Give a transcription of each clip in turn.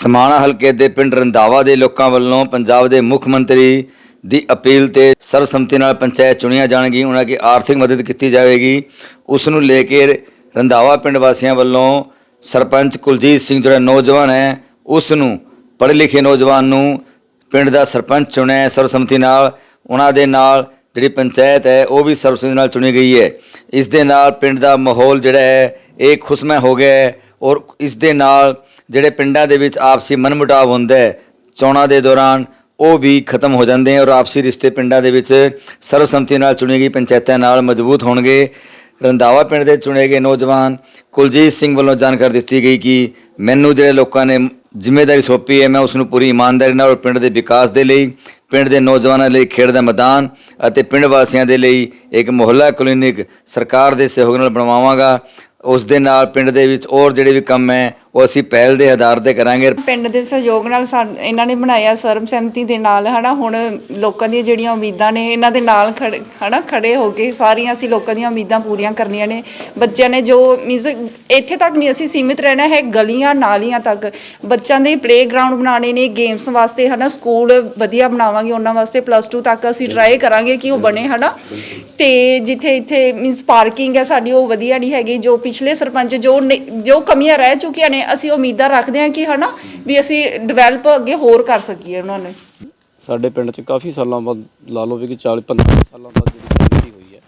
ਸਮਾਣਾ ਹਲਕੇ ਦੇ ਪਿੰਡ ਰੰਧਾਵਾ ਦੇ ਲੋਕਾਂ ਵੱਲੋਂ ਪੰਜਾਬ ਦੇ ਮੁੱਖ ਮੰਤਰੀ ਦੀ ਅਪੀਲ ਤੇ ਸਰਬਸੰਮਤੀ ਨਾਲ ਪੰਚਾਇਤ ਚੁਣੀਆਂ ਜਾਣਗੀਆਂ। ਉਹਨਾਂ ਦੀ ਆਰਥਿਕ ਮਦਦ ਕੀਤੀ ਜਾਵੇਗੀ। ਉਸ ਨੂੰ ਲੈ ਕੇ ਰੰਧਾਵਾ ਪਿੰਡ ਵਾਸੀਆਂ ਵੱਲੋਂ ਸਰਪੰਚ ਕੁਲਜੀਤ ਸਿੰਘ ਜਿਹੜਾ ਨੌਜਵਾਨ ਹੈ, ਉਸ ਨੂੰ ਪੜ੍ਹੇ ਲਿਖੇ ਨੌਜਵਾਨ ਨੂੰ ਪਿੰਡ ਦਾ ਸਰਪੰਚ ਚੁਣਿਆ ਸਰਬਸੰਮਤੀ ਨਾਲ। ਉਹਨਾਂ ਦੇ ਨਾਲ ਜਿਹੜੀ ਪੰਚਾਇਤ ਹੈ, ਉਹ ਵੀ ਸਰਬਸੰਮਤੀ ਨਾਲ ਚੁਣੀ ਗਈ ਹੈ। ਇਸ ਦੇ ਨਾਲ ਪਿੰਡ ਦਾ ਮਾਹੌਲ ਜਿਹੜਾ ਹੈ, ਇਹ ਖੁਸ਼ਮੈ ਹੋ ਗਿਆ ਹੈ। ਔਰ ਇਸ ਦੇ ਨਾਲ ਜਿਹੜੇ ਪਿੰਡਾਂ ਦੇ ਵਿੱਚ ਆਪਸੀ ਮਨਮੁਟਾਵ ਹੁੰਦਾ ਹੈ, ਚੋਣਾਂ ਦੇ ਦੌਰਾਨ ਉਹ ਵੀ ਖਤਮ ਹੋ ਜਾਂਦੇ ਹਨ ਔਰ ਆਪਸੀ ਰਿਸ਼ਤੇ ਪਿੰਡਾਂ ਦੇ ਵਿੱਚ ਸਰਬਸੰਮਤੀ ਨਾਲ ਚੁਣੀ ਗਈ ਪੰਚਾਇਤਾਂ ਨਾਲ ਮਜ਼ਬੂਤ ਹੋਣਗੇ। ਰੰਧਾਵਾ ਪਿੰਡ ਦੇ ਚੁਣੇ ਗਏ ਨੌਜਵਾਨ ਕੁਲਜੀਤ ਸਿੰਘ ਵੱਲੋਂ ਜਾਣਕਾਰੀ ਦਿੱਤੀ ਗਈ ਕਿ ਮੈਨੂੰ ਜਿਹੜੇ ਲੋਕਾਂ ਨੇ ਜ਼ਿੰਮੇਵਾਰੀ ਸੌਂਪੀ ਹੈ, ਮੈਂ ਉਸ ਨੂੰ ਪੂਰੀ ਇਮਾਨਦਾਰੀ ਨਾਲ ਪਿੰਡ ਦੇ ਵਿਕਾਸ ਦੇ ਲਈ, ਪਿੰਡ ਦੇ ਨੌਜਵਾਨਾਂ ਲਈ ਖੇਡ ਦਾ ਮੈਦਾਨ ਅਤੇ ਪਿੰਡ ਵਾਸੀਆਂ ਦੇ ਲਈ ਇੱਕ ਮੁਹੱਲਾ ਕਲੀਨਿਕ ਸਰਕਾਰ ਦੇ ਸਹਿਯੋਗ ਨਾਲ ਬਣਵਾਵਾਂਗਾ। ਉਸ ਦੇ ਨਾਲ ਪਿੰਡ ਦੇ ਵਿੱਚ ਹੋਰ ਜਿਹੜੇ ਵੀ ਕੰਮ ਹੈ ਉਹ ਅਸੀਂ ਪਹਿਲ ਦੇ ਆਧਾਰ ਤੇ ਕਰਾਂਗੇ। ਪਿੰਡ ਦੇ ਸਹਿਯੋਗ ਨਾਲ ਸਾਡ ਇਹਨਾਂ ਨੇ ਬਣਾਇਆ ਸਰਬਸੰਮਤੀ ਦੇ ਨਾਲ, ਹਨਾ? ਹੁਣ ਲੋਕਾਂ ਦੀਆਂ ਜਿਹੜੀਆਂ ਉਮੀਦਾਂ ਨੇ, ਇਹਨਾਂ ਦੇ ਨਾਲ ਖੜੇ, ਹਨਾ? ਖੜੇ ਹੋ ਕੇ ਸਾਰੀਆਂ ਅਸੀਂ ਲੋਕਾਂ ਦੀਆਂ ਉਮੀਦਾਂ ਪੂਰੀਆਂ ਕਰਨੀਆਂ ਨੇ। ਬੱਚਿਆਂ ਨੇ ਜੋ ਮੀਨਸ ਇੱਥੇ ਤੱਕ ਨਹੀਂ, ਅਸੀਂ ਸੀਮਿਤ ਰਹਿਣਾ ਹੈ, ਗਲੀਆਂ ਨਾਲੀਆਂ ਤੱਕ। ਬੱਚਿਆਂ ਦੇ ਪਲੇਗਰਾਉਂਡ ਬਣਾਉਣੇ ਨੇ ਗੇਮਸ ਵਾਸਤੇ, ਹਨਾ? ਸਕੂਲ ਵਧੀਆ ਬਣਾਵਾਂਗੇ ਉਹਨਾਂ ਵਾਸਤੇ ਪਲੱਸ 2 ਤੱਕ ਅਸੀਂ ਟਰਾਈ ਕਰਾਂਗੇ ਕਿ ਉਹ ਬਣੇ, ਹਨਾ? ਤੇ ਜਿੱਥੇ ਇੱਥੇ ਮੀਨਸ ਪਾਰਕਿੰਗ ਹੈ ਸਾਡੀ, ਉਹ ਵਧੀਆ ਨਹੀਂ ਹੈਗੀ। ਜੋ ਪਿਛਲੇ ਸਰਪੰਚ, ਜੋ ਨੇ ਜੋ ਕਮੀਆਂ ਰਹਿ ਚੁੱਕੀਆਂ ਨੇ ਅਸੀਂ ਉਮੀਦਾਂ ਰੱਖਦੇ ਹਾਂ ਕਿ ਹਨਾ ਵੀ ਅਸੀਂ ਡਿਵੈਲਪ ਅੱਗੇ ਹੋਰ ਕਰ ਸਕੀਏ ਉਹਨਾਂ ਨੇ। ਸਾਡੇ ਪਿੰਡ 'ਚ ਕਾਫੀ ਸਾਲਾਂ ਬਾਅਦ ਲਾ ਲਓ ਵੀ ਕਿ 40 15 ਸਾਲਾਂ ਬਾਅਦ ਜਿਹੜੀ ਸਹਿਮਤੀ ਹੋਈ ਹੈ।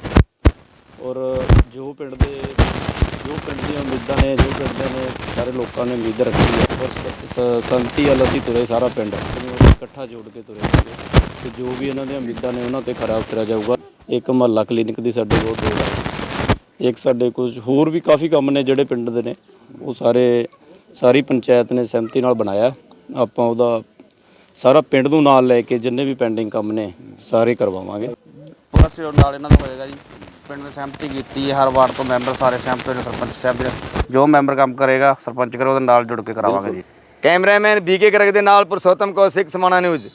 ਔਰ ਜੋ ਪਿੰਡ ਦੇ, ਜੋ ਪਿੰਡ ਦੀਆਂ ਉਮੀਦਾਂ ਨੇ, ਜੋ ਪਿੰਡ ਦੇ ਨੇ, ਸਾਰੇ ਲੋਕਾਂ ਨੇ ਉਮੀਦ ਰੱਖੀ ਹੈ। ਔਰ ਸ- ਵੱਲ ਅਸੀਂ ਤੁਰੇ, ਸਾਰਾ ਪਿੰਡ ਇਕੱਠਾ ਜੋੜ ਕੇ ਤੁਰੇ ਤੇ ਜੋ ਵੀ ਇਹਨਾਂ ਦੀਆਂ ਉਮੀਦਾਂ ਨੇ, ਉਹਨਾਂ ਤੇ ਖਰਾ ਉਤਰਿਆ ਜਾਊਗਾ। ਇੱਕ ਮਹੱਲਾ ਕਲੀਨਿਕ ਦੀ ਸਾਡੇ ਬਹੁਤ ਲੋੜ ਹੈ। ਇੱਕ ਸਾਡੇ ਕੁਝ ਹੋਰ ਵੀ ਕਾਫੀ ਕੰਮ ਨੇ ਜਿਹੜੇ ਪਿੰਡ ਦੇ ਨੇ। ਉਹ ਸਾਰੇ ਸਾਰੀ ਪੰਚਾਇਤ ਨੇ ਸਹਿਮਤੀ ਨਾਲ ਬਣਾਇਆ। ਆਪਾਂ ਉਹਦਾ ਸਾਰਾ ਪਿੰਡ ਨੂੰ ਨਾਲ ਲੈ ਕੇ ਜਿੰਨੇ ਵੀ ਪੈਂਡਿੰਗ ਕੰਮ ਨੇ ਸਾਰੇ ਕਰਵਾਵਾਂਗੇ। ਪੂਰਾ ਸਹਿਯੋਗ ਨਾਲ ਇਹਨਾਂ ਦਾ ਹੋਏਗਾ ਜੀ। ਪਿੰਡ ਨੇ ਸਹਿਮਤੀ ਕੀਤੀ ਹੈ ਹਰ ਵਾਰਡ ਤੋਂ ਮੈਂਬਰ ਸਾਰੇ ਸਹਿਮਤ ਹੋਏ ਨੇ ਸਰਪੰਚ ਸਾਹਿਬ ਦੇ ਜੋ ਮੈਂਬਰ ਕੰਮ ਕਰੇਗਾ ਸਰਪੰਚ ਕਰੇ ਉਹਦੇ ਨਾਲ ਜੁੜ ਕੇ ਕਰਾਵਾਂਗੇ ਜੀ। ਕੈਮਰਾਮੈਨ ਬੀਕੇ ਕਰਕ ਦੇ ਨਾਲ ਪੁਰਸ਼ੋਤਮ ਕੌਸ਼ਿਕ ਸਮਾਣਾ ਨਿਊਜ਼।